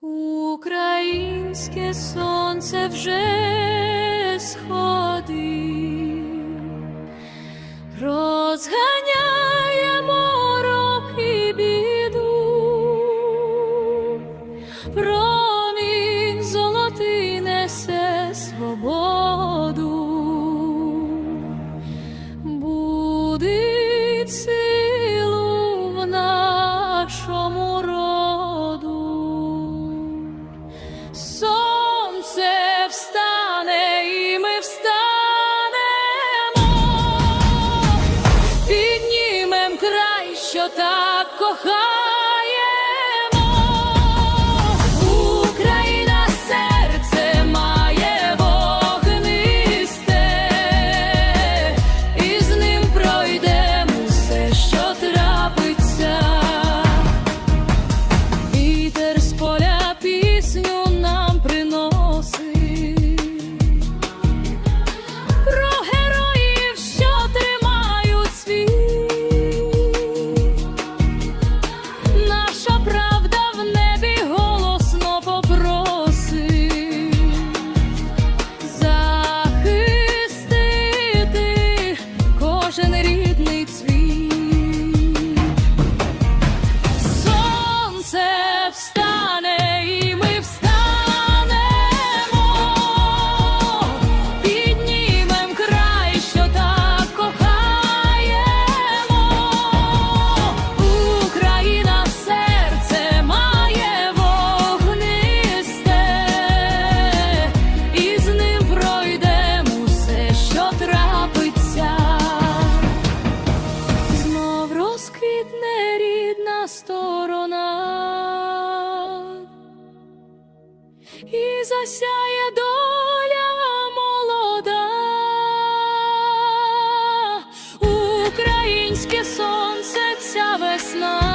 Українське сонце вже сходить, край, що так кохаємо. засяє доля молода, українське сонце ця весна.